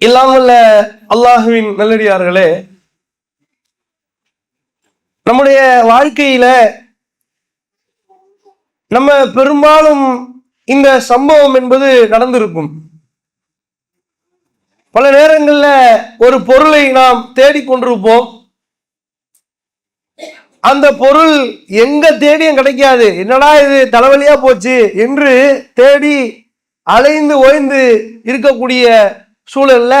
இல்லாமல் அல்லாஹுவின் நல்லடியார்களே நம்முடைய வாழ்க்கையில நம்ம பெரும்பாலும் இந்த சம்பவம் என்பது நடந்திருக்கும். பல நேரங்கள்ல ஒரு பொருளை நாம் தேடிக்கொண்டிருப்போம் அந்த பொருள் எங்க தேடியும் கிடைக்காது. என்னடா இது தலைவலியா போச்சு என்று தேடி அலைந்து ஓய்ந்து இருக்கக்கூடிய சூழல்ல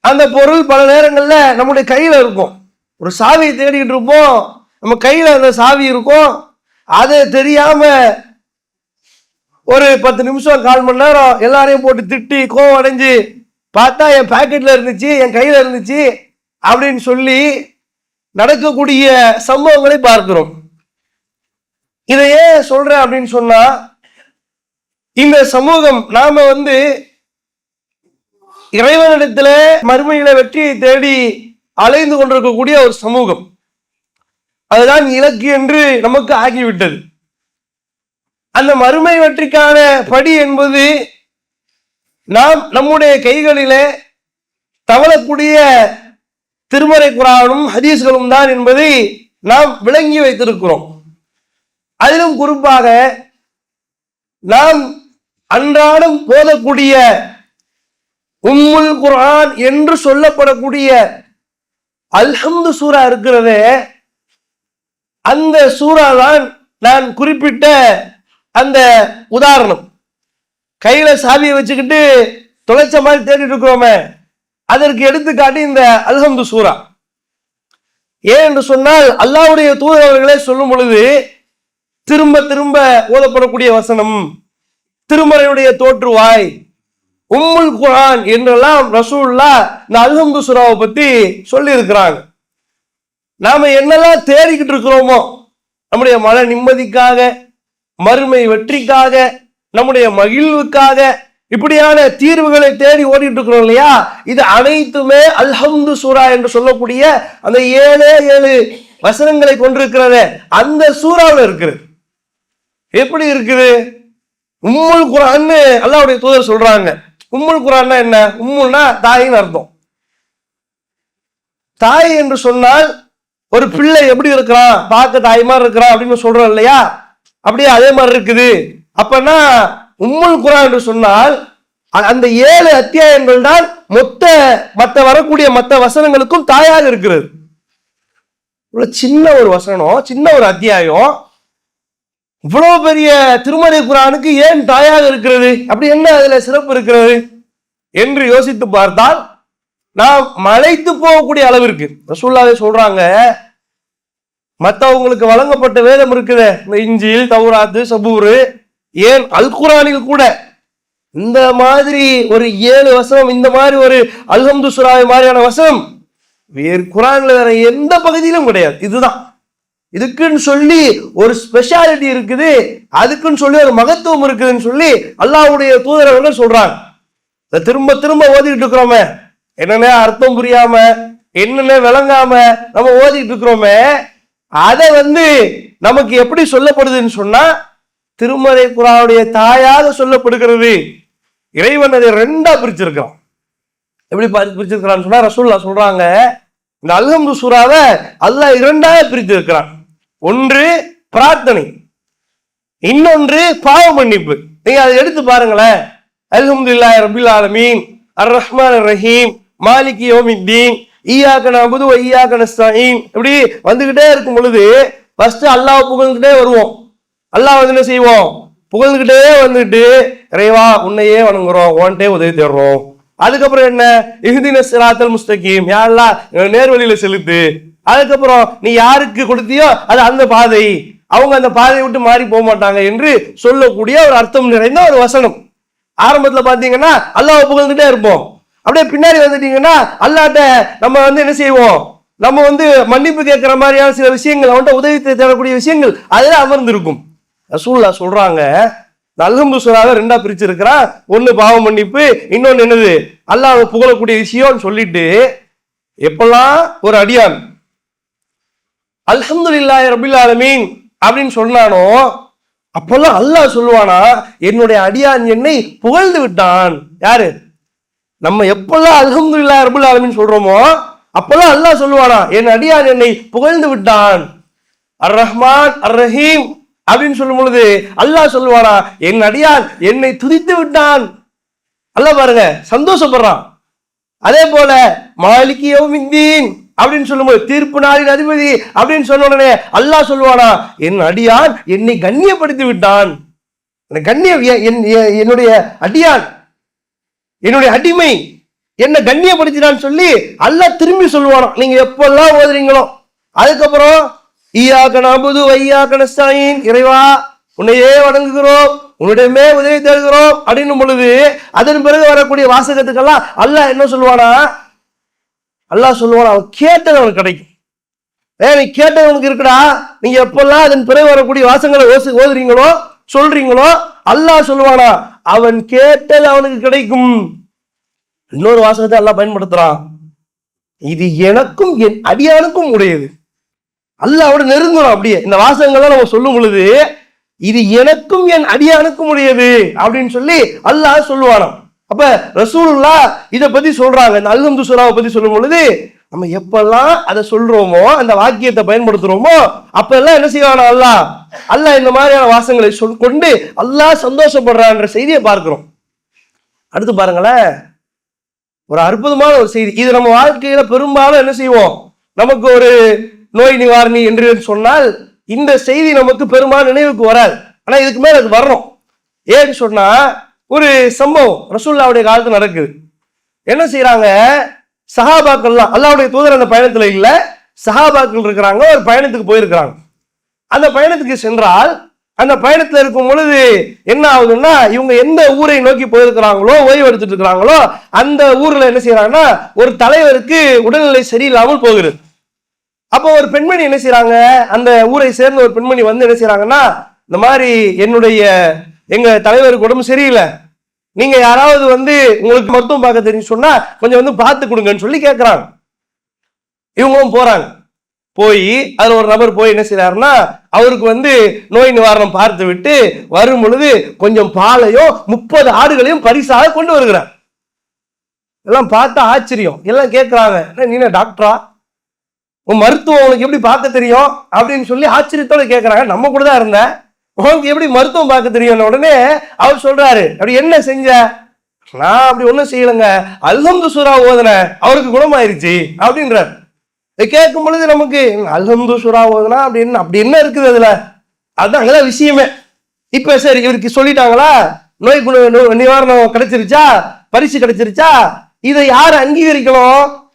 அந்த பொருள் பல நேரங்கள்ல நம்முடைய கையில இருக்கும். ஒரு சாவியை தேடிக்கிட்டு இருப்போம். நம்ம கையில அந்த சாவி இருக்கும். அது தெரியாம ஒரு பத்து நிமிஷம் கால் மணி நேரம் எல்லாரையும் போட்டு திட்டி கோவம் அடைஞ்சு பார்த்தா என் பாக்கெட்ல இருந்துச்சு என் கையில இருந்துச்சு அப்படின்னு சொல்லி நடக்கக்கூடிய சம்பவங்களை பார்க்கிறோம். இதை ஏன் சொல்றேன் அப்படின்னு சொன்னா இந்த சமூகம் நாம வந்து இறைவனிடத்துல மறுமையில வெற்றியை தேடி அலைந்து கொண்டிருக்கக்கூடிய ஒரு சமூகம். அதுதான் இலக்கு என்று நமக்கு ஆகிவிட்டது. அந்த மறுமை வெற்றிக்கான படி என்பது நாம் நம்முடைய கைகளிலே தவளக்கூடிய திருமறை குரானும் ஹதீஸ்களும் தான் என்பதை நாம் விளங்கி வைத்திருக்கிறோம். அதிலும் குறிப்பாக நாம் அன்றாடம் போதக்கூடிய உம்முல் குரான் என்று சொல்லப்படக்கூடிய அல்ஹம்து சூரா இருக்கிறதே அந்த சூறா தான் நான் குறிப்பிட்ட அந்த உதாரணம். கையில சாவியை வச்சுக்கிட்டு தொலைச்ச மாதிரி தேடிட்டு இருக்கிறோமே அதற்கு எடுத்துக்காட்டி இந்த அல்ஹம்து சூரா. ஏன் என்று சொன்னால் அல்லாவுடைய தூதரவர்களே சொல்லும் பொழுது திரும்ப திரும்ப ஓதப்படக்கூடிய வசனம் திருமறையுடைய தோற்றுவாய் உம்முல் குரான் என்றெல்லாம் ரசூல்லா இந்த அல்ஹம்து சூராவை பத்தி சொல்லி இருக்கிறாங்க நாம என்னெல்லாம் தேடிக்கிட்டு இருக்கிறோமோ நம்முடைய மன நிம்மதிக்காக மறுமை வெற்றிக்காக நம்முடைய மகிழ்வுக்காக இப்படியான தீர்வுகளை தேடி ஓடிட்டு இருக்கிறோம் இல்லையா? இது அனைத்துமே அல்ஹம்து சூரா என்று சொல்லக்கூடிய அந்த ஏழே ஏழு வசனங்களை கொண்டிருக்கிறத அந்த சூறாவில் இருக்குது. எப்படி இருக்குது? உம்முல் குரான்னு அல்லாவுடைய தூதர் சொல்றாங்க. உம்முல் குரான்னா என்ன? உம்முல்னா தாயின்னு அர்த்தம். தாய் என்று சொன்னால் ஒரு பிள்ளை எப்படி இருக்கிறான்? பார்க்க தாய் மாதிரி இருக்கிறான் அப்படின்னு சொல்றோம் இல்லையா? அப்படியே அதே மாதிரி இருக்குது. அப்பனா உம்முல் குரான் என்று சொன்னால் அந்த ஏழு அத்தியாயங்கள் தான் மொத்த மற்ற வரக்கூடிய மற்ற வசனங்களுக்கும் தாயாக இருக்கிறது. இவ்வளவு சின்ன ஒரு வசனம் சின்ன ஒரு அத்தியாயம். இவ்வளவு பெரிய திருமலை குரானுக்கு ஏன் தாயாக இருக்கிறது? அப்படி என்ன அதுல சிறப்பு இருக்கிறது? என்று யோசித்து பார்த்தால் நாம் மலைத்து போகக்கூடிய அளவிற்கு ரசூல்லாவே சொல்றாங்க மற்றவங்களுக்கு வழங்கப்பட்ட வேதம் இருக்குது இந்த இஞ்சில் தௌராத்து சபூரு ஏன் அல் குரானில் கூட இந்த மாதிரி ஒரு ஏழு வசனம் இந்த மாதிரி ஒரு அல்ஹம்து சுராவை மாதிரியான வசனம் வேறு குரான்ல வேற எந்த பகுதியிலும் கிடையாது. இதுதான். இதுக்குன்னு சொல்லி ஒரு ஸ்பெஷாலிட்டி இருக்குது. அதுக்குன்னு சொல்லி ஒரு மகத்துவம் இருக்குதுன்னு சொல்லி அல்லாவுடைய தூதரவர்கள் சொல்றாங்க. இதை திரும்ப திரும்ப ஓதிட்டு இருக்கிறோமே. என்னென்ன அர்த்தம் புரியாம என்னென்ன விளங்காம நம்ம ஓதிட்டு இருக்கிறோமே. அதை வந்து நமக்கு எப்படி சொல்லப்படுதுன்னு சொன்னா திருமலை குரானுடைய தாயாக சொல்லப்படுகிறது. இறைவன் அதை ரெண்டா பிரிச்சிருக்கிறான். எப்படி பா- பிரிச்சிருக்கிறான்னு சொன்னா ரசூல்லா சொல்றாங்க இந்த அல்ஹம்து சூறாவை அல்லாஹ் இரண்டாக பிரித்திருக்கிறான். ஒன்று பிரார்த்தனை இன்னொன்று பாவ மன்னிப்பு. நீங்க அதை எடுத்து பாருங்களேன். அல்ஹம்துலில்லாஹி ரபில் ஆலமீன் அர் ரஹ்மான் ரஹீம் மாலிக் யோமித்தீன் ஈயாக்கன அபுது ஈயாக்க நஸ்தாயின். இப்படி வந்துகிட்டே இருக்கும் பொழுது ஃபர்ஸ்ட் அல்லாஹ் புகழ்ந்துட்டே வருவோம். அல்லாஹ் வந்து என்ன செய்வோம்? புகழ்ந்துகிட்டே வந்துட்டு இறைவா உன்னையே வணங்குறோம் உன்ட்டே உதவி தேடுறோம். அதுக்கப்புறம் என்ன? இஹ்தின சிராத்தல் முஸ்தகீம். யாரெல்லாம் நேர்வழியில செலுத்து. அதுக்கப்புறம் நீ யாருக்கு கொடுத்தியோ அது அந்த பாதை. அவங்க அந்த பாதையை விட்டு மாறி போக மாட்டாங்க என்று சொல்லக்கூடிய ஒரு அர்த்தம் நிறைந்த ஒரு வசனம். ஆரம்பத்துல பாத்தீங்கன்னா அல்லாஹ் புகழ்ந்துட்டே இருப்போம். அப்படியே பின்னாடி வந்துட்டீங்கன்னா அல்லாட்ட நம்ம வந்து என்ன செய்வோம்? நம்ம வந்து மன்னிப்பு கேட்கிற மாதிரியான சில விஷயங்கள் அவன்கிட்ட உதவி தேடக்கூடிய விஷயங்கள் அதில் அமர்ந்திருக்கும். ரசூல்லா சொல்றாங்க அல்ஹம்து சூறாவை ரெண்டா பிரிச்சிருக்கிறான் ஒன்னு பாவ மன்னிப்பு இன்னொன்னு என்னது? அல்லாஹ் புகழக்கூடிய விஷயம்னு சொல்லிட்டு எப்பெல்லாம் ஒரு அடியான் அல்ஹம்துலில்லாஹி ரபில் ஆலமீன் அப்படின்னு சொன்னானோ அப்பெல்லாம் அல்லாஹ் சொல்லுவானா என்னுடைய அடியான் என்னை புகழ்ந்து விட்டான். யாரு? நம்ம எப்பெல்லாம் அல்ஹம்துலில்லாஹ் ரபுல் ஆலமின்னு சொல்றோமோ அப்பெல்லாம் அல்லாஹ் சொல்லுவானா என் அடியான் என்னை புகழ்ந்து விட்டான். அர் ரஹ்மான் அர் ரஹீம் அப்படின்னு சொல்லும் பொழுது அல்லாஹ் சொல்லுவானா என் அடியான் என்னை துதித்து விட்டான். அல்ல பாருங்க சந்தோஷப்படுறான். அதே போல மாலிகி மிந்தீன் அப்படின்னு சொல்லும்போது தீர்ப்பு நாளின் அதிபதி அப்படின்னு சொன்ன உடனே அல்லாஹ் சொல்லுவானா என் அடியான் என்னை கண்ணியப்படுத்தி விட்டான். அந்த என்- என்னுடைய அடியான் என்னுடைய அடிமை என்ன கண்ணியப்படுத்தினான்னு சொல்லி அல்லாஹ் திரும்பி சொல்லுவானோ நீங்க எப்பெல்லாம் ஓதுறீங்களோ அதுக்கப்புறம் ஈயாக்க நபுது வையாக்க நஸ்தாயின் இறைவா உன்னையே வணங்குகிறோம் உன்னிடமே உதவி தருகிறோம் அப்படின்னும் பொழுது அதன் பிறகு வரக்கூடிய வாசகத்துக்கெல்லாம் அல்லாஹ் என்ன சொல்லுவானா? அல்லாஹ் சொல்லுவானா அவன் கேட்டது அவனுக்கு கிடைக்கும். ஏ நீ கேட்டது உனக்கு இருக்குடா. நீங்க எப்பெல்லாம் அதன் பிறகு வரக்கூடிய வாசங்களை ஓசு ஓதுறீங்களோ சொல்றீங்களோ அல்லாஹ் சொல்லுவானா அவன் கேட்டது அவனுக்கு கிடைக்கும். இன்னொரு வாசகத்தை எல்லாம் பயன்படுத்துறான். இது எனக்கும் என் அடியானுக்கும் உடையது. அல்லாஹ் அவட நெருங்கணும் அப்படியே. இந்த வாசகங்கள்லாம் நம்ம சொல்லும் பொழுது இது எனக்கும் என் அடியானுக்கும் உடையது அப்படின்னு சொல்லி அல்லாஹ் சொல்லுவானாம். அப்ப ரசூலுல்லா இதை பத்தி சொல்றாங்க. இந்த அல்ஹம்து துசுலாவை பத்தி சொல்லும் பொழுது நம்ம எப்பெல்லாம் அதை சொல்றோமோ அந்த வாக்கியத்தை பயன்படுத்துறோமோ அப்பெல்லாம் என்ன செய்வானா அல்லாஹ்? அல்லாஹ் இந்த மாதிரியான வாசங்களை சொல் கொண்டு அல்லாஹ் சந்தோஷப்படுறான்ற செய்தியை பார்க்கிறோம். அடுத்து பாருங்களேன். ஒரு அற்புதமான ஒரு செய்தி. இது நம்ம வாழ்க்கையில பெரும்பாலும் என்ன செய்வோம்? நமக்கு ஒரு நோய் நிவாரணி என்று சொன்னால் இந்த செய்தி நமக்கு பெரும்பாலும் நினைவுக்கு வராது. ஆனா இதுக்கு மேல அது வரணும். ஏன்னு சொன்னா ஒரு சம்பவம் ரசூல்லாவுடைய காலத்தில் நடக்குது. என்ன செய்யறாங்க சஹாபாக்கள்லாம் அல்லாவுடைய தூதர் அந்த பயணத்துல இல்ல சஹாபாக்கள் இருக்கிறாங்க ஒரு பயணத்துக்கு போயிருக்கிறாங்க. அந்த பயணத்துக்கு சென்றால் அந்த பயணத்துல இருக்கும் பொழுது என்ன ஆகுதுன்னா இவங்க எந்த ஊரை நோக்கி போயிருக்கிறாங்களோ ஓய்வு எடுத்துட்டு இருக்கிறாங்களோ அந்த ஊர்ல என்ன செய்யறாங்கன்னா ஒரு தலைவருக்கு உடல்நிலை சரியில்லாமல் போகிறது. அப்போ ஒரு பெண்மணி என்ன செய்யறாங்க அந்த ஊரை சேர்ந்த ஒரு பெண்மணி வந்து என்ன செய்யறாங்கன்னா இந்த மாதிரி என்னுடைய எங்க தலைவருக்கு உடம்பு சரியில்லை. நீங்க யாராவது வந்து உங்களுக்கு மருத்துவம் பார்க்க தெரியும் சொன்னா கொஞ்சம் வந்து பார்த்து கொடுங்கன்னு சொல்லி கேட்கறாங்க இவங்களும் போறாங்க. போய் அதுல ஒரு நபர் போய் என்ன செய்யறாருன்னா அவருக்கு வந்து நோய் நிவாரணம் பார்த்து விட்டு வரும் பொழுது கொஞ்சம் பாலையும் முப்பது ஆடுகளையும் பரிசாக கொண்டு வருகிறார். எல்லாம் பார்த்தா ஆச்சரியம். எல்லாம் கேட்கறாங்க "என்ன, நீ டாக்டரா உன் மருத்துவம் உனக்கு எப்படி பார்க்க தெரியும்? அப்படின்னு சொல்லி ஆச்சரியத்தோட கேட்குறாங்க நம்ம கூட தான் இருந்தேன் உனக்கு எப்படி மருத்துவம் பார்க்க தெரியும் உடனே அவர் சொல்றாரு. அப்படி என்ன செஞ்ச? நான் அப்படி ஒன்றும் செய்யலைங்க. அல்ஹம்து சூரா ஓதுனேன் அவருக்கு குணமாயிருச்சு. அப்படின்றார். இதை கேட்கும் பொழுது நமக்கு அல்ஹம்து சுரா ஓதுனா அப்படின்னு அப்படி என்ன இருக்குது அதில்? அதுதான் அங்கதான் விஷயமே. இப்போ சரி இவருக்கு சொல்லிட்டாங்களா? நோய் குண நோ- நிவாரணம் கிடைச்சிருச்சா? பரிசு கிடைச்சிருச்சா? இதை யார் அங்கீகரிக்கணும்?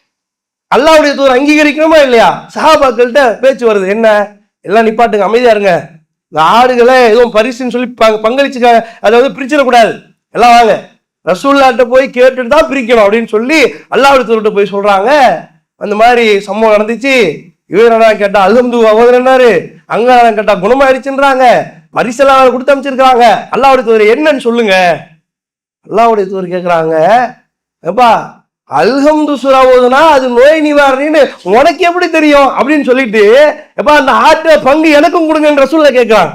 அல்லாவுடைய தூதர் அங்கீகரிக்கணுமா இல்லையா? சஹாபாக்கள்கிட்ட பேச்சு வருது. என்ன? எல்லாம் நிப்பாட்டுங்க. அமைதியா இருங்க. இந்த ஆடுகளை எதுவும் பரிசுன்னு சொல்லி ப- பங்களிச்சுக்க அதாவது பிரிச்சிடக்கூடாது. எல்லாம் வாங்க. ரசூல்லாட்ட போய் கேட்டுட்டு தான் பிரிக்கணும் அப்படின்னு சொல்லி அல்லாவுடைய தூதர்கிட்ட போய் சொல்றாங்க. அந்த மாதிரி சம்பவம் நடந்துச்சு. இவர் என்ன கேட்டா அல்ஹம்து என்னாரு? அங்க கேட்டா குணமாயிருச்சுன்றாங்க. பரிசெல்லாம் கொடுத்து அமைச்சிருக்காங்க அல்லாவுடைய தூதர் என்னன்னு சொல்லுங்க. அல்லாவுடைய தூதர் கேக்குறாங்க. ஏப்பா அல்ஹம்து சூரா ஓதுனா அது நோய் நிவாரணின்னு உனக்கு எப்படி தெரியும் அப்படின்னு சொல்லிட்டு எப்பா அந்த ஆற்ற பங்கு எனக்கும் கொடுங்கன்ற சூழல கேட்கிறான்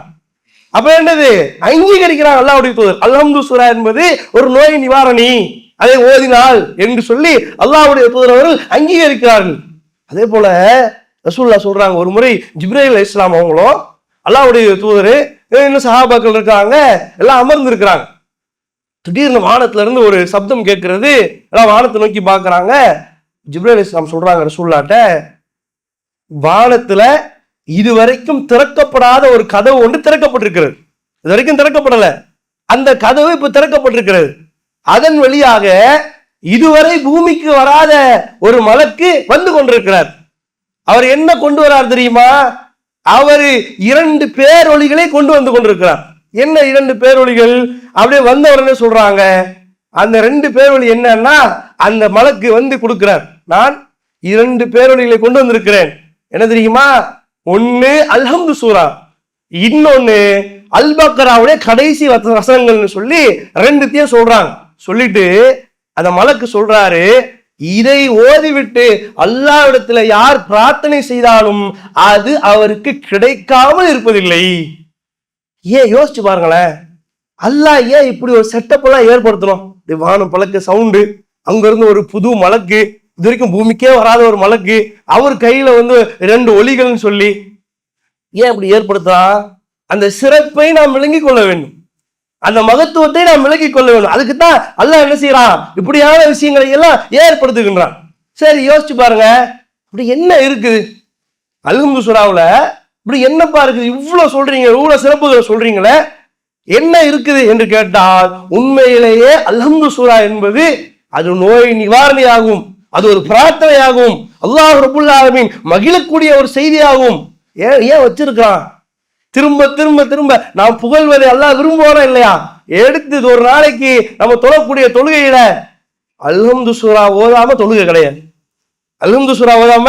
அப்ப என்னது? அங்கீகரிக்கிறான் அல்லாவுடைய தூதர். அல்ஹம்து சுரா என்பது ஒரு நோய் நிவாரணி. அதை ஓதினால் என்று சொல்லி அல்லாவுடைய தூதர் அவர்கள் அங்கீகரிக்கிறார்கள். அதே போல ரசூல்லா சொல்றாங்க ஒரு முறை ஜிப்ரேல் இஸ்லாம் அவங்களும் அல்லாவுடைய தூதர் இன்னும் சஹாபாக்கள் இருக்காங்க? எல்லாம் அமர்ந்து இருக்கிறாங்க திடீர்னு வானத்துல இருந்து ஒரு சப்தம் கேட்கறது. எல்லாம் வானத்தை நோக்கி பார்க்கறாங்க. ஜிப்ரேல் இஸ்லாம் சொல்றாங்க ரசூல்லாட்ட வானத்துல இதுவரைக்கும் திறக்கப்படாத ஒரு கதவு ஒன்று திறக்கப்பட்டிருக்கிறது. இது வரைக்கும் திறக்கப்படல. அந்த கதவு இப்ப திறக்கப்பட்டிருக்கிறது. அதன் வழியாக இதுவரை பூமிக்கு வராத ஒரு மலக்கு வந்து கொண்டிருக்கிறார். அவர் என்ன கொண்டு வரார் தெரியுமா? அவர் இரண்டு பேரொழிகளை கொண்டு வந்து கொண்டிருக்கிறார். என்ன இரண்டு பேரொழிகள் அப்படியே வந்த உடனே சொல்றாங்க. அந்த ரெண்டு பேரொழி என்னன்னா அந்த மலக்கு வந்து கொடுக்கிறார். நான் இரண்டு பேரொழிகளை கொண்டு வந்திருக்கிறேன். என்ன தெரியுமா? ஒன்னு அல்ஹம்து சூரா இன்னொன்னு அல்பக்கராவுடைய கடைசி வசனங்கள்னு சொல்லி ரெண்டுத்தையும் சொல்றாங்க. சொல்லிட்டு அந்த மலக்கு சொல்றாரு இதை ஓதிவிட்டு அல்லாவிடத்துல யார் பிரார்த்தனை செய்தாலும் அது அவருக்கு கிடைக்காமல் இருப்பதில்லை. ஏன் யோசிச்சு பாருங்களேன் அல்லா ஏன் இப்படி ஒரு செட்டப்பெல்லாம் ஏற்படுத்தணும்? இப்படி வானம் பழக்க சவுண்டு அங்கேருந்து ஒரு புது மலக்கு இது வரைக்கும் பூமிக்கே வராத ஒரு மலக்கு அவர் கையில் வந்து ரெண்டு ஒலிகள்னு சொல்லி ஏன் அப்படி ஏற்படுத்தா? அந்த சிறப்பை நாம் விளங்கி கொள்ள வேண்டும். அந்த மகத்துவத்தை நாம் விளங்கி கொள்ள வேண்டும். அதுக்கு தான் அல்லாஹ் என்ன செய்யறான் இப்படியான விஷயங்களை எல்லாம் ஏற்படுத்துகின்றான். சரி யோசிச்சு பாருங்க. அப்படி என்ன இருக்குது? அல்ஹம்து சுறாவில் இப்படி என்னப்பா இருக்குது? இவ்வளோ சொல்றீங்க இவ்வளோ சிறப்புகளை சொல்றீங்களே என்ன இருக்குது என்று கேட்டால் உண்மையிலேயே அல்ஹம்து சூரா என்பது அது நோய் நிவாரணியாகும் அது ஒரு பிரார்த்தனையாகும் அல்லாஹ் ரபுல்லாலமின் மகிழக்கூடிய ஒரு செய்தியாகும். ஏன் ஏன் வச்சிருக்கிறான்? திரும்ப திரும்ப திரும்ப நாம் புகழ்வதை அல்லாஹ் விரும்புவோம் இல்லையா? எடுத்து ஒரு நாளைக்கு நம்ம தொழக்கூடிய தொழுகையில அல்ஹம்து சூரா ஓதாம தொழுகை கிடையாது. அல்ஹம்து சூரா ஓதாம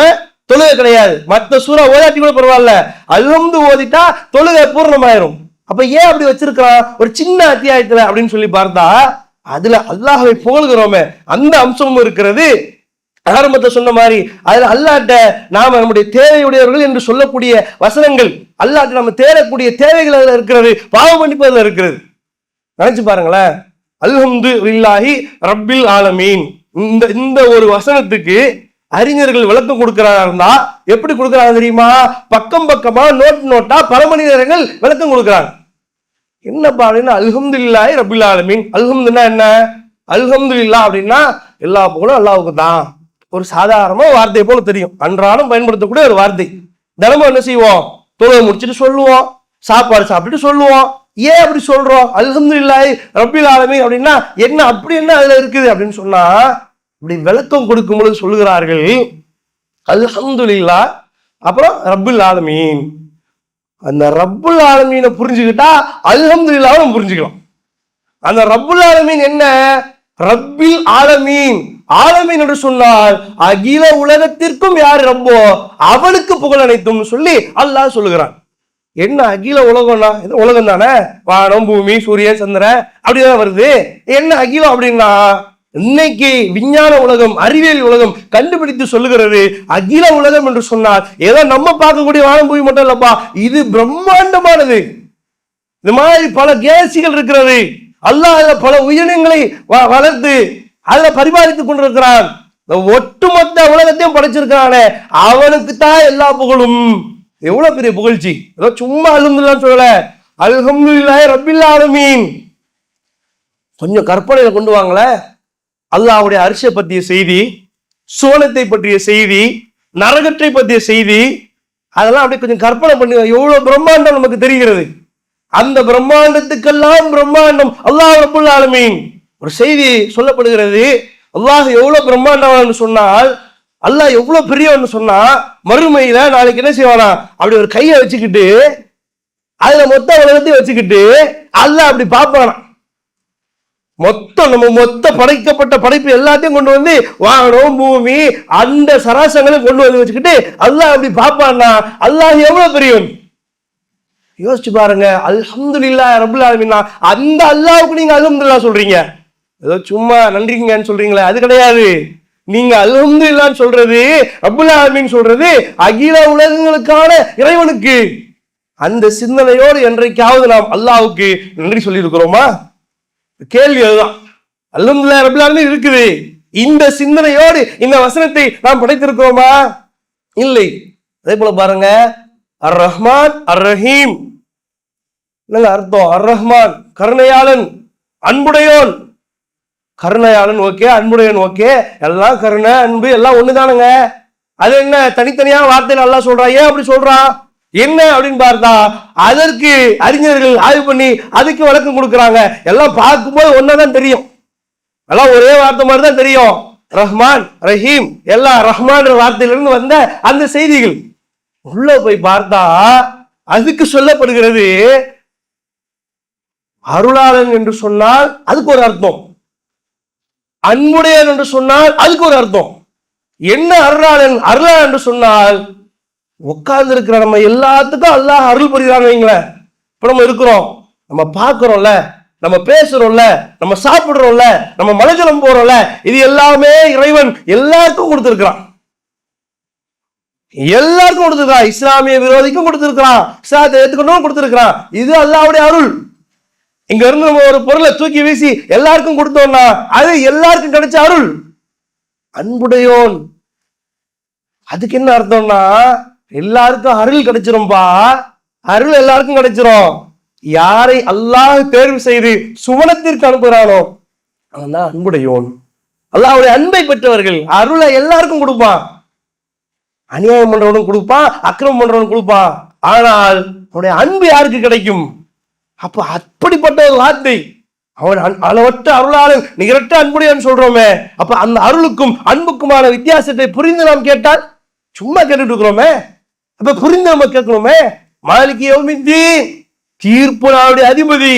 தொழுகை கிடையாது. மற்ற சூறா ஓதாட்டி கூட பரவாயில்ல. அல்ஹம்து ஓதிட்டா தொழுகை பூர்ணமாயிரும். அப்ப ஏன் அப்படி வச்சிருக்கிறான் ஒரு சின்ன அத்தியாயத்துல அப்படின்னு சொல்லி பார்த்தா அதுல அல்லாஹை புகழ்கிறோமே அந்த அம்சமும் இருக்கிறது. ஆரம்பத்தை சொன்ன மாதிரி அதுல அல்லாட்ட நாம நம்முடைய தேவையுடையவர்கள் என்று சொல்லக்கூடிய வசனங்கள் அல்லாட்ட நம்ம தேடக்கூடிய தேவைகள் அதுல இருக்கிறது பாவம் மன்னிப்பு அதுல இருக்கிறது. நினைச்சு பாருங்களேன். அல்ஹம்து இல்லாஹி ரப்பில் ஆலமீன். இந்த இந்த ஒரு வசனத்துக்கு அறிஞர்கள் விளக்கம் கொடுக்கிறாரா எப்படி கொடுக்குறாங்க தெரியுமா? பக்கம் பக்கமா நோட் நோட்டா பல மணி நேரங்கள் விளக்கம் கொடுக்குறாங்க. என்னப்பா அப்படின்னா அல்ஹம்துலில்லாஹி ரபில் ஆலமீன். அல்ஹம்துன்னா என்ன? அல்ஹம்துலில்லாஹ் அப்படின்னா எல்லா புகழும் அல்லாவுக்கு தான். ஒரு சாதாரணமாக வார்த்தை போல தெரியும். அன்றாடம் பயன்படுத்தக்கூடிய ஒரு வார்த்தை. தினமும் என்ன செய்வோம்? தொழுவை முடிச்சுட்டு சொல்லுவோம். சாப்பாடு சாப்பிட்டுட்டு சொல்லுவோம். ஏன் அப்படி சொல்றோம்? இல்லாய் ரப்பில் ஆலமீன் அப்படின்னா என்ன அப்படி என்ன அதுல இருக்குது அப்படின்னு சொன்னா இப்படி விளக்கம் கொடுக்கும் பொழுது சொல்லுகிறார்கள் அல்ஹம்துல்லா அப்புறம் ரப்பில் ஆலமீன். அந்த ரப்புல் ஆலமீனை புரிஞ்சுக்கிட்டா அல்ஹம்துல்லாவை நம்ம புரிஞ்சுக்கலாம். அந்த ரப்புல் ஆலமீன் என்ன? ரப்பில் ஆலமீன். ஆலமீன் என்று சொன்னால் அகில உலகத்திற்கும் யார் ரப்போ அவனுக்கு புகழ் அனைத்தும் சொல்லி அல்லாஹ் சொல்லுகிறான். என்ன அகில உலகம்னா இது உலகம் தானே வானம் பூமி சூரியன் சந்திரன் அப்படிதான் வருது. என்ன அகிலம் அப்படின்னா இன்னைக்கு விஞ்ஞான உலகம் அறிவியல் உலகம் கண்டுபிடித்து சொல்லுகிறது அகில உலகம் என்று சொன்னால் ஏதோ நம்ம பார்க்கக்கூடிய வானம் மட்டும் இல்லப்பா இது பிரம்மாண்டமானது. இந்த மாதிரி பல கேலக்சிகள் இருக்கிறது. அல்லாஹ் அதுல பல உயிரினங்களை வ- வளர்த்து அதுல பரிபாலித்துக் கொண்டிருக்கிறான். இந்த ஒட்டுமொத்த உலகத்தையும் படைச்சிருக்கிறானே. அவனுக்கு தான் எல்லா புகழும். எவ்வளவு பெரிய புகழ்ச்சி. ஏதோ சும்மா அழுந்துலாம் சொல்லல. அல்ஹம்துலில்லாஹி ரப்பில் ஆலமீன். கொஞ்சம் கற்பனையில கொண்டு வாங்களேன். அல்லாவுடைய அரிசை பற்றிய செய்தி சோனத்தை பற்றிய செய்தி நரகற்றை பற்றிய செய்தி அதெல்லாம் அப்படியே கொஞ்சம் கற்பனை பண்ணி எவ்வளவு பிரம்மாண்டம் நமக்கு தெரிகிறது. அந்த பிரம்மாண்டத்துக்கெல்லாம் பிரம்மாண்டம். அல்லாஹ் ரப்புல் ஆலமீன். ஒரு செய்தி சொல்லப்படுகிறது. அல்லாஹ் எவ்வளவு பிரம்மாண்டம்னு சொன்னால் அல்லாஹ் எவ்வளவு பெரியவன்னு சொன்னா மறுமையில நாளைக்கு என்ன செய்வானா? அப்படி ஒரு கையை வச்சுக்கிட்டு அதுல மொத்த உலகத்தையும் வச்சுக்கிட்டு அல்லாஹ் அப்படி பார்ப்பானா? மொத்தம் நம்ம மொத்த படைக்கப்பட்ட படைப்பு எல்லாத்தையும் கொண்டு வந்து வானம் பூமி அந்த சராசங்களையும் கொண்டு வந்து வச்சுக்கிட்டு அல்லாஹ் அப்படி பார்ப்பான்னா அல்லாஹ் எவ்வளவு பெரியவன்? யோசிச்சு பாருங்க அல்ஹம்துலில்லாஹ் ரப்புல் ஆலமின்னா அந்த அல்லாவுக்கு நீங்க அல்ஹம்துல்லா சொல்றீங்க. ஏதோ சும்மா நன்றிங்கன்னு சொல்றீங்களே அது கிடையாது. நீங்க அல்ஹம்துலில்லாஹ்னு சொல்றது ரப்புல் ஆலமின்னு சொல்றது அகில உலகங்களுக்கான இறைவனுக்கு. அந்த சிந்தனையோடு என்றைக்காவது நாம் அல்லாவுக்கு நன்றி சொல்லியிருக்கிறோமா? கேள்வி அதுதான். அல்ஹம்துலில்லாஹ் ரப்பில் இருக்குது. இந்த சிந்தனையோடு இந்த வசனத்தை நாம் படைத்திருக்கிறோமா? இல்லை. அதே போல பாருங்க. அர் ரஹ்மான் அர் ரஹீம் அர்த்தம்? அர் ரஹ்மான் கருணையாளன் அன்புடையோன். கருணையாளன் ஓகே. அன்புடையன் ஓகே. எல்லாம் கருணை அன்பு எல்லாம் ஒண்ணுதானுங்க. அது என்ன? தனித்தனியா வார்த்தை நல்லா சொல்றா. ஏன் அப்படி சொல்றான் என்ன அப்படின்னு பார்த்தா அதற்கு அறிஞர்கள் ஆய்வு பண்ணி அதுக்கு விளக்கம் கொடுக்குறாங்க. எல்லாம் பார்க்கும்போது ஒன்னதான் தெரியும். எல்லாம் ஒரே வார்த்தை மாதிரி தான் தெரியும். ரஹ்மான் ரஹீம் எல்லாம் ரஹ்மான் வார்த்தையிலிருந்து வந்த அந்த செய்திகள். உள்ள போய் பார்த்தா அதுக்கு சொல்லப்படுகிறது அருளாளன் என்று சொன்னால் அதுக்கு ஒரு அர்த்தம். அன்புடையன் என்று சொன்னால் அதுக்கு ஒரு அர்த்தம். என்ன அருளாளன் அருளாளன் என்று சொன்னால் உட்கார்ந்து இருக்கிற நம்ம எல்லாத்துக்கும் அல்லாஹ் அருள் புரிகிறான்னு வைங்களேன் இப்ப நம்ம இருக்கிறோம். நம்ம பார்க்குறோம்ல. நம்ம பேசுறோம்ல. நம்ம சாப்பிடுறோம்ல. நம்ம மலைஜலம் போறோம்ல. இது எல்லாமே இறைவன் எல்லாருக்கும் கொடுத்திருக்கிறான். எல்லாருக்கும் கொடுத்துருக்கான் இஸ்லாமிய விரோதிக்கும் கொடுத்துருக்கிறான். இஸ்லாத்தை ஏத்துக்கணும் கொடுத்துருக்கிறான். இது அல்லாவுடைய அருள். இங்க இருந்து நம்ம ஒரு பொருளை தூக்கி வீசி எல்லாருக்கும் கொடுத்தோம்னா அது எல்லாருக்கும் கிடைச்ச அருள். அன்புடையோன். அதுக்கு என்ன அர்த்தம்னா எல்லாருக்கும் அருள் கிடைச்சிரும்பா. அருள் எல்லாருக்கும் கிடைச்சிரும். யாரை அல்லாஹ் தேர்வு செய்து சுவனத்திற்கு அனுப்புகிறானோ அவன் தான் அன்புடையோன். அல்லாஹுடைய அன்பை பெற்றவர்கள் அருளை எல்லாருக்கும் கொடுப்பான். அநியாயம் பண்றவனும் கொடுப்பான் அக்கிரமம் பண்றவனும் கொடுப்பான். ஆனால் அவனுடைய அன்பு யாருக்கு கிடைக்கும்? அப்ப அப்படிப்பட்ட ஒரு வார்த்தை. அவன் அன்- அளவற்ற அருளாளன் நிகரற்ற அன்புடையன்னு சொல்றோமே. அப்ப அந்த அருளுக்கும் அன்புக்குமான வித்தியாசத்தை புரிந்து நாம் கேட்டால் சும்மா கேட்டுட்டு இருக்கிறோமே. அப்ப புரிந்து நம்ம கேட்கணுமே? மாலிக்கு யௌமித்தீன் தீர்ப்பு நாளுடைய அதிபதி.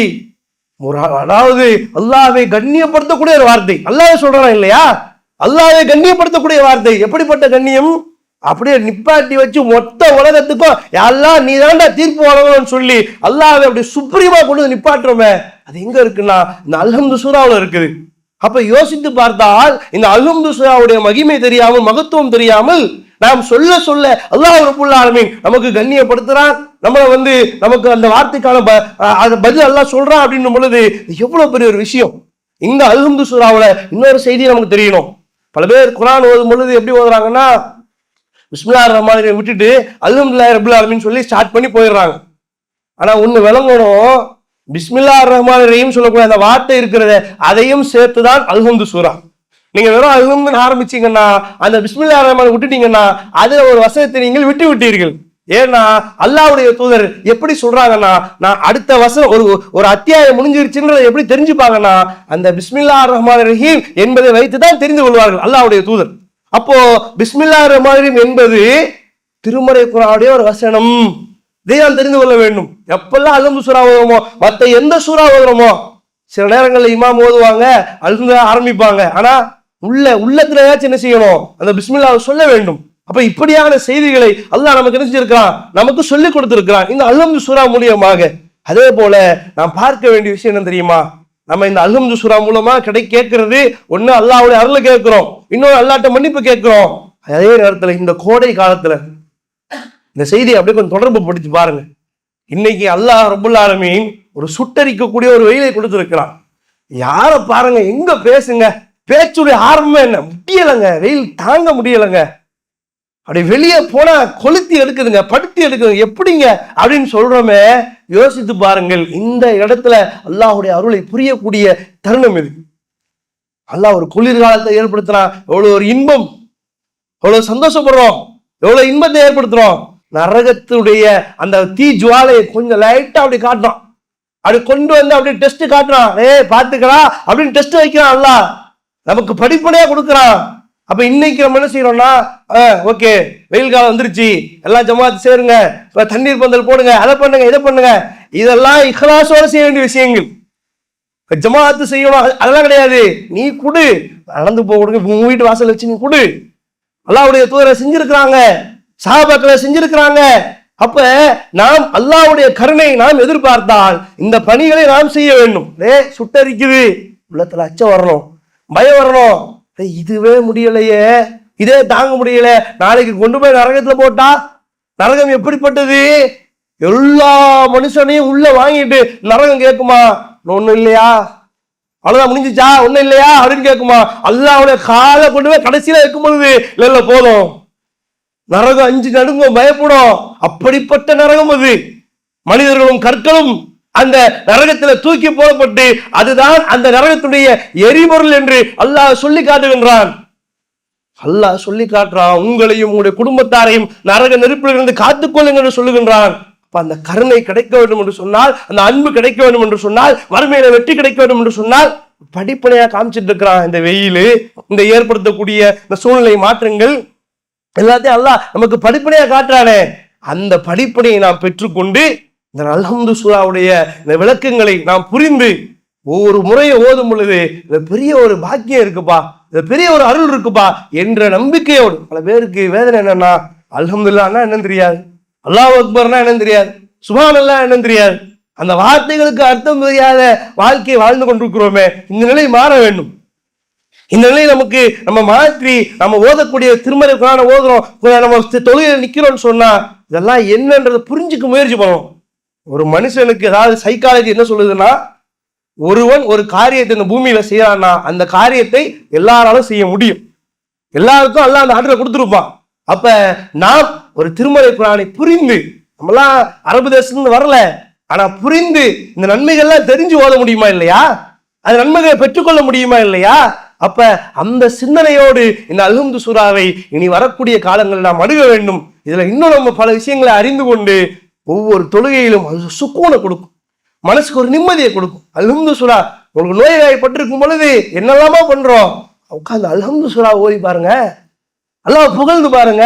அதாவது அல்லாவை கண்ணியப்படுத்தக்கூடிய ஒரு வார்த்தை. அல்லாவே சொல்றான் இல்லையா? அல்லாஹ்வை கண்ணியப்படுத்தக்கூடிய வார்த்தை. எப்படிப்பட்ட கண்ணியம்? அப்படியே நிப்பாட்டி வச்சு மொத்த உலகத்துக்கும் எல்லாம் நீ தாண்டா தீர்ப்பு வழங்கணும்னு சொல்லி அல்லாஹ்வை அப்படி சுப்ரீமா கொண்டு வந்து நிப்பாட்டுறோமே. அது எங்க இருக்குன்னா? இந்த அல்ஹம்து சூறாவில் இருக்குது. அப்ப யோசித்து பார்த்தால் இந்த அலும்துசூராவுடைய மகிமை தெரியாமல் மகத்துவம் தெரியாமல் நாம் சொல்ல சொல்ல அல்லாஹ் ரபுல் ஆலமீன் நமக்கு கண்ணியப்படுத்துறான். நம்மளை வந்து நமக்கு அந்த வார்த்தைக்கான ப- பதில் எல்லாம் சொல்றான் அப்படின்னும் பொழுது எவ்வளவு பெரிய ஒரு விஷயம். இந்த அல்ஹம்து சுராவில் இன்னொரு செய்தி நமக்கு தெரியணும். பல பேர் குரான் ஓதும் பொழுது எப்படி ஓதுறாங்கன்னா பிஸ்மில்லா ரஹ்மான் விட்டுட்டு அல்ஹம்துலில்லாஹி ரபில் ஆலமீன் சொல்லி ஸ்டார்ட் பண்ணி போயிடுறாங்க. ஆனால் ஒன்று விளங்கணும் பிஸ்மில்லா ரஹ்மான் ரஹீம் சொல்லக்கூடிய அந்த வார்த்தை இருக்கிறத அதையும் சேர்த்து தான் அல்ஹம்து சூரா. நீங்க வெறும் அல்ஹம்துன்னு ஆரம்பிச்சீங்கன்னா அந்த பிஸ்மில்லா ரஹ்மான் விட்டுட்டீங்கன்னா அதுல ஒரு வசனத்தை நீங்கள் விட்டு விட்டீர்கள். ஏன்னா அல்லாவுடைய தூதர் எப்படி சொல்றாங்கன்னா நான் அடுத்த வசனம் ஒரு ஒரு அத்தியாயம் முடிஞ்சிருச்சுன்றதை எப்படி தெரிஞ்சுப்பாங்கன்னா அந்த பிஸ்மில்லா ரஹ்மான் ரஹீம் என்பதை வைத்து தான் தெரிந்து கொள்வார்கள் அல்லாவுடைய தூதர். அப்போ பிஸ்மில்லா ரஹ்மான் ரஹீம் என்பது திருமறை குரானுடைய ஒரு வசனம். இதை நாம் தெரிந்து கொள்ள வேண்டும். எப்பெல்லாம் அல்ஹம்து சூறா ஓதுறோமோ மற்ற எந்த சூறா ஓதுறோமோ சில நேரங்களில் இமாம் ஓதுவாங்க அழுந்த ஆரம்பிப்பாங்க. ஆனா உள்ள உள்ளத்துல ஏதாச்சும் என்ன செய்யணும்? அந்த பிஸ்மில்லா சொல்ல வேண்டும். அப்ப இப்படியான செய்திகளை அல்லாஹ் நமக்கு என்ன செஞ்சிருக்கிறான்? நமக்கு சொல்லி கொடுத்திருக்கிறான். இந்த அல்ஹம்து சூரா மூலியமாக. அதே போல நாம் பார்க்க வேண்டிய விஷயம் என்ன தெரியுமா? நம்ம இந்த அல்ஹம்து சூரா மூலமா கிடை கேட்கறது ஒண்ணு அல்லாஹ் அருள் கேட்கிறோம். இன்னொரு அல்லாட்ட மன்னிப்பு கேட்கிறோம். அதே நேரத்துல இந்த கோடை காலத்துல இந்த செய்தியை அப்படியே கொஞ்சம் தொடர்பு படுத்தி பாருங்க. இன்னைக்கு அல்லாஹ் ரபுல் ஆலமீன் ஒரு சுட்டரிக்கக்கூடிய ஒரு வெயிலை கொடுத்துருக்கிறான். யாரை பாருங்க எங்க பேசுங்க? பேச்சுடைய ஆரம்பம் என்ன? முடியலைங்க. வெயில் தாங்க முடியலைங்க. அப்படி வெளியே போனா கொளுத்தி எடுக்குதுங்க படுத்தி எடுக்குதுங்க. எப்படிங்க அப்படின்னு சொல்றோமே யோசித்து பாருங்கள். இந்த இடத்துல அல்லாஹ்வுடைய அருளை புரியக்கூடிய தருணம் இது. அல்லாஹ் ஒரு குளிர்காலத்தை ஏற்படுத்தினா எவ்வளவு ஒரு இன்பம். எவ்வளவு சந்தோஷப்படுறோம். எவ்வளவு இன்பத்தை ஏற்படுத்துறோம். நரகத்துடைய அந்த தீ ஜுவாலையை கொஞ்சம் லைட்டா அப்படி காட்டுறான். அப்படி கொண்டு வந்து அப்படி டெஸ்ட் காட்டுறான். ஏய் பார்த்துக்கலாம் அப்படின்னு டெஸ்ட் வைக்கிறான் அல்ல. நமக்கு படிப்படியா கொடுக்குறான். அப்ப இன்னைக்கு நம்ம என்ன செய்யறோம்னா ஓகே வெயில் காலம் வந்துருச்சு. எல்லாம் ஜமாத்து சேருங்க. இப்ப தண்ணீர் பந்தல் போடுங்க. அதை பண்ணுங்க இதை பண்ணுங்க. இதெல்லாம் இஹலாசோட செய்ய வேண்டிய விஷயங்கள். ஜமாத்து செய்யணும் அது- அதெல்லாம் கிடையாது. நீ குடு. நடந்து போக கொடுங்க உங்க வீட்டு வாசல் வச்சு நீ குடு. அல்லாவுடைய தூதரை செஞ்சிருக்கிறாங்க. சாபாக்களை செஞ்சிருக்கிறாங்க. அப்ப நாம் அல்லாவுடைய கருணை நாம் எதிர்பார்த்தால் இந்த பணிகளை நாம் செய்ய வேண்டும். ஏ சுட்டரிக்குது. உள்ளத்துல அச்சம் வரணும். பயம் வரணும். இதுவே முடியலையே. இதே தாங்க முடியல. நாளைக்கு கொண்டு போய் நரகத்துல போட்டா நரகம் எப்படிப்பட்டது? எல்லா மனுஷனையும் உள்ள வாங்கிட்டு நரகம் கேட்குமா? ஒன்றும் இல்லையா? அவ்வளவுதான் முடிஞ்சிச்சா? ஒன்றும் இல்லையா? அப்படின்னு கேட்குமா? அல்லாவுடைய காலை கொண்டு போய் கடைசியில வைக்கும் பொழுது இல்ல இல்ல போதும். நரகம் அஞ்சு நடுங்கும் பயப்படும். அப்படிப்பட்ட நரகம் அது. மனிதர்களும் கற்களும் அந்த நரகத்துல தூக்கி போடப்பட்டு அதுதான் அந்த நரகத்துடைய எரிபொருள் என்று அல்லாஹ் சொல்லி காட்டுகின்றான். அல்லாஹ் சொல்லி காட்டுறான் உங்களையும் உங்களுடைய குடும்பத்தாரையும் நரக நெருப்பிலிருந்து காத்துக்கொள்ளுங்கள் என்று சொல்லுகின்றான். அப்ப அந்த கருணை கிடைக்க வேண்டும் என்று சொன்னால் அந்த அன்பு கிடைக்க வேண்டும் என்று சொன்னால் வறுமையில வெற்றி கிடைக்க வேண்டும் என்று சொன்னால் படிப்பனையா காமிச்சிட்டு இருக்கிறான். இந்த வெயில் இந்த ஏற்படுத்தக்கூடிய இந்த சூழ்நிலை மாற்றங்கள் எல்லாத்தையும் அல்லாஹ் நமக்கு படிப்படியாக காட்டுறானே. அந்த படிப்பனையை நாம் பெற்றுக்கொண்டு இந்த அல்ஹம்து சூராவுடைய இந்த விளக்கங்களை நாம் புரிந்து ஒவ்வொரு முறையை ஓதும் பொழுது இந்த பெரிய ஒரு பாக்கியம் இருக்குப்பா இந்த பெரிய ஒரு அருள் இருக்குப்பா என்ற நம்பிக்கையோடு பல பேருக்கு வேதனை என்னன்னா அல்ஹம்துலில்லாஹ்னா என்னன்னு தெரியாது அல்லாஹ் அக்பர்னா என்னன்னு தெரியாது சுபான் என்னன்னு தெரியாது. அந்த வார்த்தைகளுக்கு அர்த்தம் தெரியாத வாழ்க்கையை வாழ்ந்து கொண்டிருக்கிறோமே இந்த நிலை மாற வேண்டும். இந்த நிலையில் நமக்கு நம்ம மாற்றி நம்ம ஓதக்கூடிய திருமறை குரான ஓதுறோம் நம்ம தொழிலில் நிற்கிறோம்னு சொன்னால் இதெல்லாம் என்னன்றதை புரிஞ்சுக்க முயற்சி பண்ணணும். ஒரு மனுஷனுக்கு ஏதாவது சைக்காலஜி என்ன சொல்லுதுன்னா ஒருவன் ஒரு காரியத்தை இந்த பூமியில் செய்யறான்னா அந்த காரியத்தை எல்லாராலும் செய்ய முடியும். எல்லாருக்கும் எல்லாம் அந்த ஆற்றலை கொடுத்துருப்பான். அப்ப நாம் ஒரு திருமலை குரானை புரிந்து நம்மலாம் அரபு தேசத்துலேருந்து வரல ஆனா புரிந்து இந்த நன்மைகள்லாம் தெரிஞ்சு ஓத முடியுமா இல்லையா? அந்த நன்மைகளை பெற்றுக்கொள்ள முடியுமா இல்லையா? அப்ப அந்த சிந்தனையோடு இந்த அல்ஹம்து சூறாவை இனி வரக்கூடிய காலங்களில் நாம் அணுக வேண்டும். இதுல இன்னும் நம்ம பல விஷயங்களை அறிந்து கொண்டு ஒவ்வொரு தொழுகையிலும் அது சுக்கூனை கொடுக்கும். மனசுக்கு ஒரு நிம்மதியை கொடுக்கும். அல்ஹம்து சுரா உங்களுக்கு நோய்வாய்ப்பட்டிருக்கும் பொழுது என்னெல்லாமா பண்றோம். உட்காந்து அல்ஹம்து சுரா ஓதி பாருங்க. அல்லாஹ் புகழ்ந்து பாருங்க.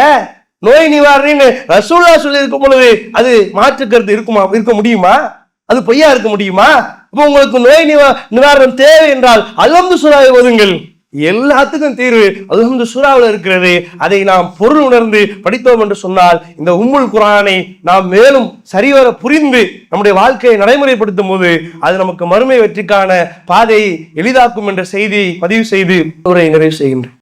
நோய் நிவாரணின்னு ரசூல்லா சொல்லி இருக்கும் பொழுது அது மாற்று கருத்து இருக்குமா இருக்க முடியுமா? அது பொய்யா இருக்க முடியுமா? அப்போ உங்களுக்கு நோய் நிவா நிவாரணம் தேவை என்றால் அல்ஹம்து சுறாவை ஒதுங்கள் எல்லாத்துக்கும் தீர்வு அல்ஹம்து சுறாவில் இருக்கிறது. அதை நாம் பொருள் உணர்ந்து படித்தோம் என்று சொன்னால் இந்த உம்முல் குரானை நாம் மேலும் சரிவர புரிந்து நம்முடைய வாழ்க்கையை நடைமுறைப்படுத்தும் போது அது நமக்கு மறுமை வெற்றிக்கான பாதையை எளிதாக்கும் என்ற செய்தியை பதிவு செய்து உரை நிறைவு செய்கின்றேன்.